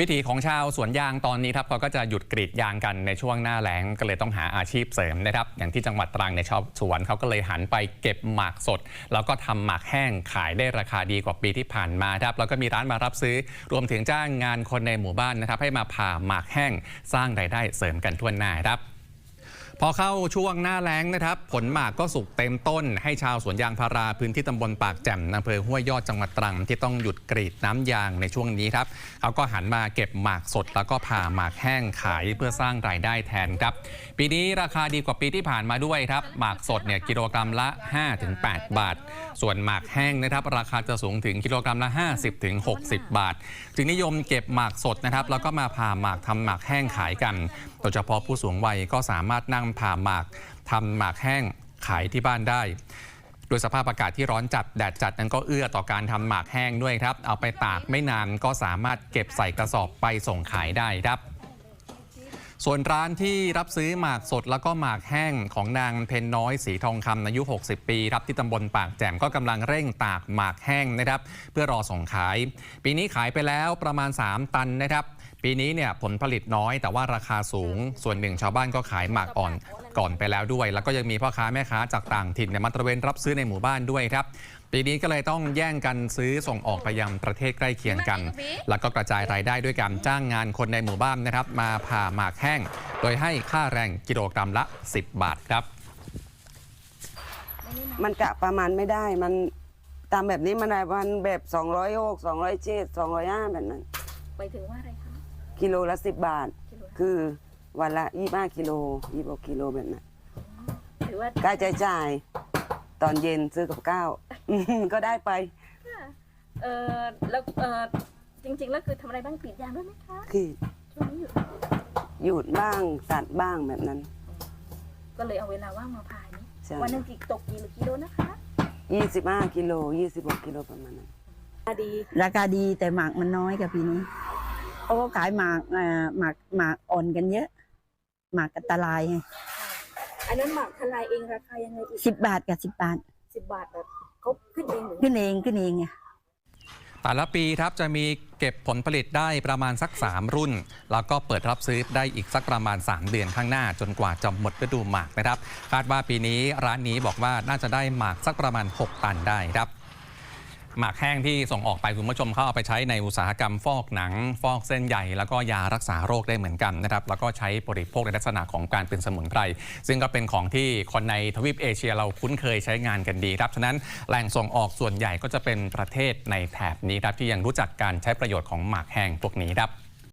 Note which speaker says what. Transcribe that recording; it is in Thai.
Speaker 1: วิถีของชาวสวนยางตอนนี้ครับเขาก็จะหยุดกรีดยางกันในช่วงหน้าแล้งก็เลยต้องหาอาชีพเสริมนะครับ อย่างที่จังหวัดตรังในชาวสวนเขาก็เลยหันไปเก็บหมากสด แล้วก็ทำหมากแห้งขายได้ราคาดีกว่าปีที่ผ่านมาครับแล้วก็มีร้านมารับซื้อรวมถึงจ้างงานคนในหมู่บ้านนะครับ ให้มาผ่าหมากแห้งสร้างรายได้เสริมกันทั่วหน้าครับ พอเข้าช่วงหน้าแล้งนะครับ ผลหมากก็สุกเต็มต้น ให้ชาวสวนยางพาราพื้นที่ตำบลปากแจ่มอำเภอห้วยยอดจังหวัดตรัง ที่ต้องหยุดกรีดน้ำยางในช่วงนี้ครับเขาก็หันมาเก็บหมากสด แล้วก็ผ่าหมากแห้งขายเพื่อสร้างรายได้แทนครับปีนี้ราคาดีกว่าปีที่ผ่านมาด้วยครับหมากสดเนี่ยกิโลกรัมละ 5-8 บาท ส่วนหมากแห้งนะครับ ราคาจะสูงถึงกิโลกรัมละ 50-60 บาท จึงนิยมเก็บหมากสดนะครับแล้วก็มาผ่าหมากทำหมากแห้งขายกันโดยเฉพาะผู้สูงวัยก็สามารถนั่งผ่าหมากทำหมากแห้งขายที่บ้านได้ โดยสภาพอากาศที่ร้อนจัดแดดจัดนั้นก็เอื้อต่อการทำหมากแห้งด้วยครับ เอาไปตากไม่นานก็สามารถเก็บใส่กระสอบไปส่งขายได้ครับส่วนร้านที่รับซื้อหมากสดแล้วก็หมากแห้งของนางเพนน้อยสีทองคำอายุ 60 ปีรับที่ตำบลปากแจ่มก็กำลังเร่งตากหมากแห้งนะครับ เพื่อรอส่งขาย ปีนี้ขายไปแล้วประมาณ 3 ตันนะครับ ปีนี้เนี่ยผลผลิตน้อยแต่ว่าราคาสูง ส่วนหนึ่งชาวบ้านก็ขายหมากอ่อนก่อนไปแล้วด้วย แล้วก็ยังมีพ่อค้าแม่ค้าจากต่างถิ่นเนี่ยมาตระเวนรับซื้อในหมู่บ้านด้วยครับปีนี้ก็เลยต้องแย่งกันซื้อส่งออกไปยังประเทศใกล้เคียงกัน แล้วก็กระจายรายได้ด้วยการจ้างงานคนในหมู่บ้านนะครับ มาผ่าหมากแห้ง โดยให้ค่าแรงกิโลกรัมละ 10 บาทครับ
Speaker 2: มันกะประมาณไม่ได้มันตามแบบนี้มันได้วันแบบสองร้อยหกสองร้อยเจ็ดสองร้อยห้าแบบนั้น
Speaker 3: ไปถึงว่าอะไรคะ
Speaker 2: กิโลละสิบบาท
Speaker 3: กิโลละ
Speaker 2: คือวันละยี่ห้ากิโลยี่หกกิโลแบบนั้น
Speaker 3: ถือว่า
Speaker 2: ค่าใช้จ่าย ตอนเย็นซื้อกับข้าว ก็ได้ไป
Speaker 3: เออแล้วเออจริง ๆ แล้วคือทำอะไรบ้างกรีดยางด้วยไหมคะ
Speaker 2: คือ
Speaker 3: ช่วงนี้อยู่
Speaker 2: หยุดบ้างตัดบ้างแบบนั้น
Speaker 3: ก็เลยเอาเวลาว่างมาพายนี่
Speaker 2: ใช่
Speaker 3: วันหนึ่งกี่ตกกี่กิโลนะคะ
Speaker 2: ยี่สิบห้ากิโลยี่สิบหกกิโลประมาณนั้น
Speaker 3: ดี
Speaker 4: ราคาดีแต่หมากมันน้อยกับปีนี้ เขาก็ขายหมากเอ่อหมากหมากอ่อนกันเยอะ หมากกับตะลายไง
Speaker 3: อันนั้นหมักทลายเองราคายังไงอีก
Speaker 4: สิบบาทกับสิบบาท
Speaker 3: สิบบาทแบบเขาขึ้นเองหรือ
Speaker 4: ขึ้นเองขึ้นเองไง
Speaker 1: แต่ละปีครับจะมีเก็บผลผลิตได้ประมาณสัก 3 รุ่น แล้วก็เปิดรับซื้อได้อีกสักประมาณ 3 เดือนข้างหน้า จนกว่าจะหมดฤดูหมากนะครับ คาดว่าปีนี้ร้านนี้บอกว่าน่าจะได้หมากสักประมาณ 6 ตันได้ครับ หมากแห้งที่ส่งออกไปคุณผู้ชมเขาเอาไปใช้ในอุตสาหกรรมฟอกหนัง ฟอกเส้นใหญ่แล้วก็ยารักษาโรคได้เหมือนกันนะครับแล้วก็ใช้บริโภคในลักษณะของการเป็นสมุนไพรซึ่งก็เป็นของที่คนในทวีปเอเชียเราคุ้นเคยใช้งานกันดีครับฉะนั้นแหล่งส่งออกส่วนใหญ่ก็จะเป็นประเทศในแถบนี้ครับที่ยังรู้จักการใช้ประโยชน์ของหมากแห้งพวกนี้ครับ